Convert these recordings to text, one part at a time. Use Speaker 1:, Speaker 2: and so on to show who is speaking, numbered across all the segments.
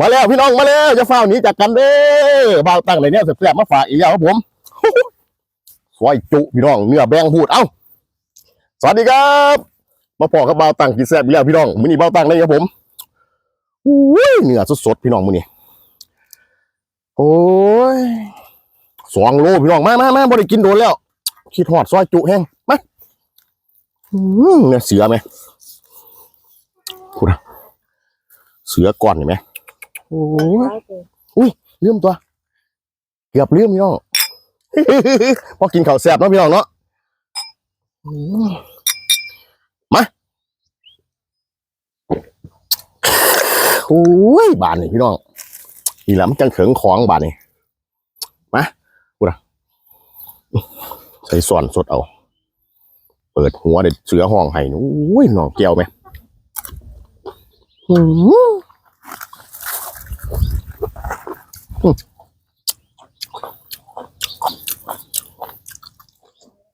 Speaker 1: มาแล้วพี่น้องมาแล้วจะเฝ้านี้จากกันเด้อบ่าวตั้งไหนเนี่ยแซบๆมาฝากอีกแล้วครับผมซอยจุพี่น้องเนื้อแบงพูดเอ้าสวัสดีครับ มาพอกับบ่าวตั้งกินแซ่บอีกแล้วพี่น้องมื้อนี้บ่าวตั้งเลยครับผมอุ้ยเนื้อสดๆพี่น้องมื้อนี้โอ้ยสองโลพี่น้องมามามาบ่ได้กินโดนแล้วคิดฮอดซอยจุแห้งมาอืมเนี่ยเสือไหมพูดนะ เสือก่อนเห็นไหมโอ้ยลืมตัว เกือบลืมพี่น้องพอกินข้าวแซ่บเนาะพี่น้องเนาะอืมมาโอ้ยบานนี่พี่น้องนี่แหละมันจังเขิงของบานนี่มากูนะใส่ส่วนสดเอา เปิดหัวเด็ดเสือห้องไห้นี่โอ้ยน้องแก้วไหม อืม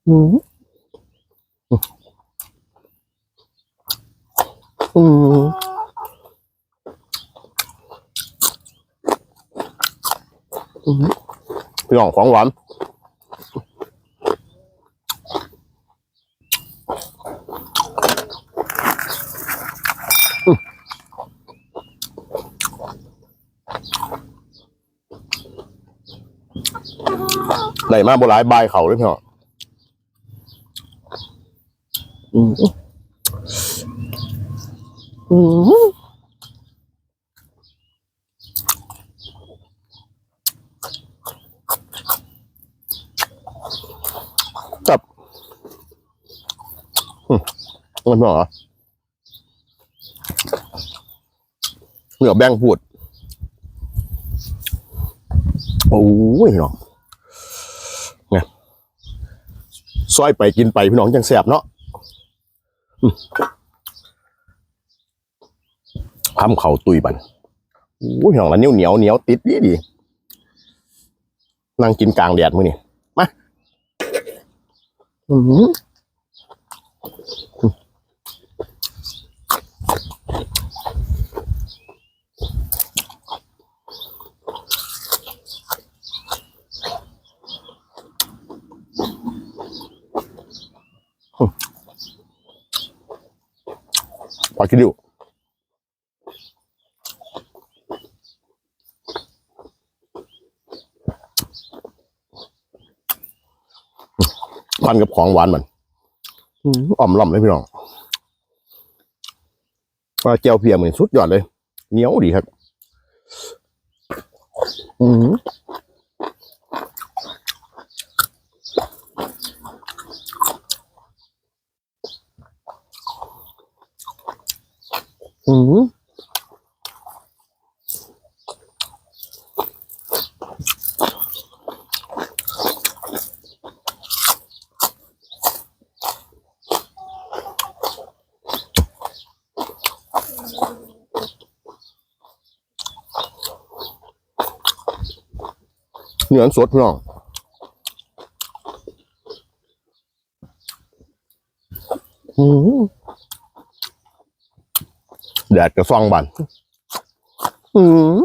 Speaker 1: อืมอืมอืมพี่น้องของหวานอืม ได้มาโบหลายบายเขาเลยพี่น้องอืมอืมจับอืมมันเหรอเหนือแบงพูด โอ้ยพี่น้องไง ซอยไปกินไปพี่น้องจังแสบเนาะทำเขาตุยบันโอ้ยห่องละนิ้วเหนียวเหนียวติดดีดีนั่งกินกลางแดดมื้อนี่มาอือ หือพอคิดดูพันกับของหวานมันอื้ออ่อมล่อมเลยพี่น้องปลาเจียวเพียเหมือนสุดยอดเลยเหนียวดีครับ อืม อืมเหนื้อสดพี่น้องอืม แดดกระซ่องบันอืม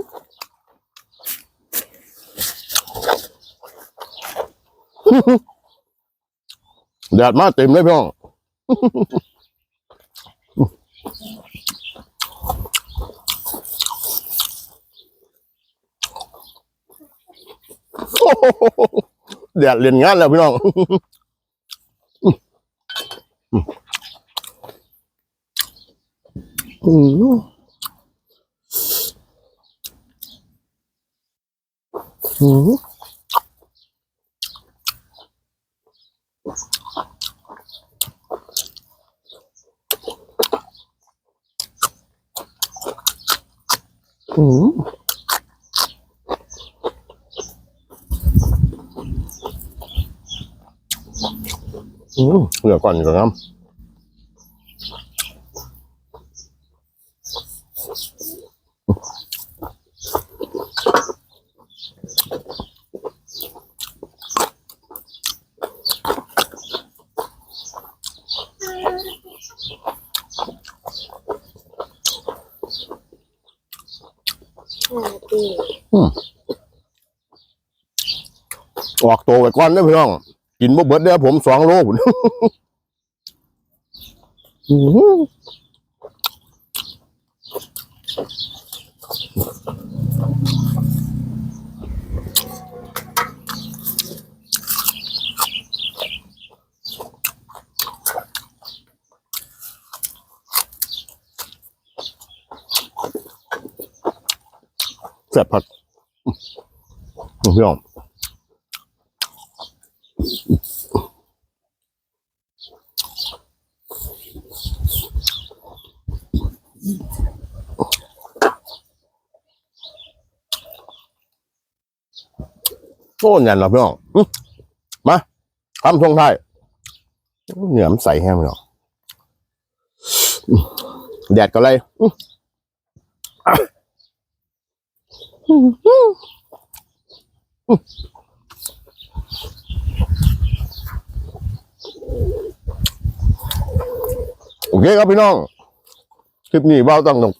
Speaker 1: แดดมาเต็มเลยพี่น้องแดดเรียนงานแล้วพี่น้อง อืมอืมอืมอืมเหลือก่อนอยู่ครับ
Speaker 2: ห้านาที
Speaker 1: ออกตัวไปก่อนนะพี่น้อง กินบ่เบิดเด้อผมสองโลพุ่น แซ่บผักพี่น้องโอ้ยันเหรอพี่น้องมาทำทงไทยเหนือมใส่แห้งพี่น้องแดดก็เลยอื้ออะอื้ออื้ออื้อ โอเคครับพี่น้อง คลิปนี้เบ้าต้องต้อง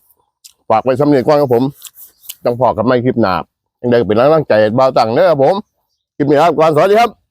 Speaker 1: ฝากไปสำเนียงก่อนครับผม ต้องพอกับไม่คลิปหนายังได้เป็นกำลังใจเบ้าตังเด้อครับผม คลิปนี้ครับก่อนสวัสดีครับ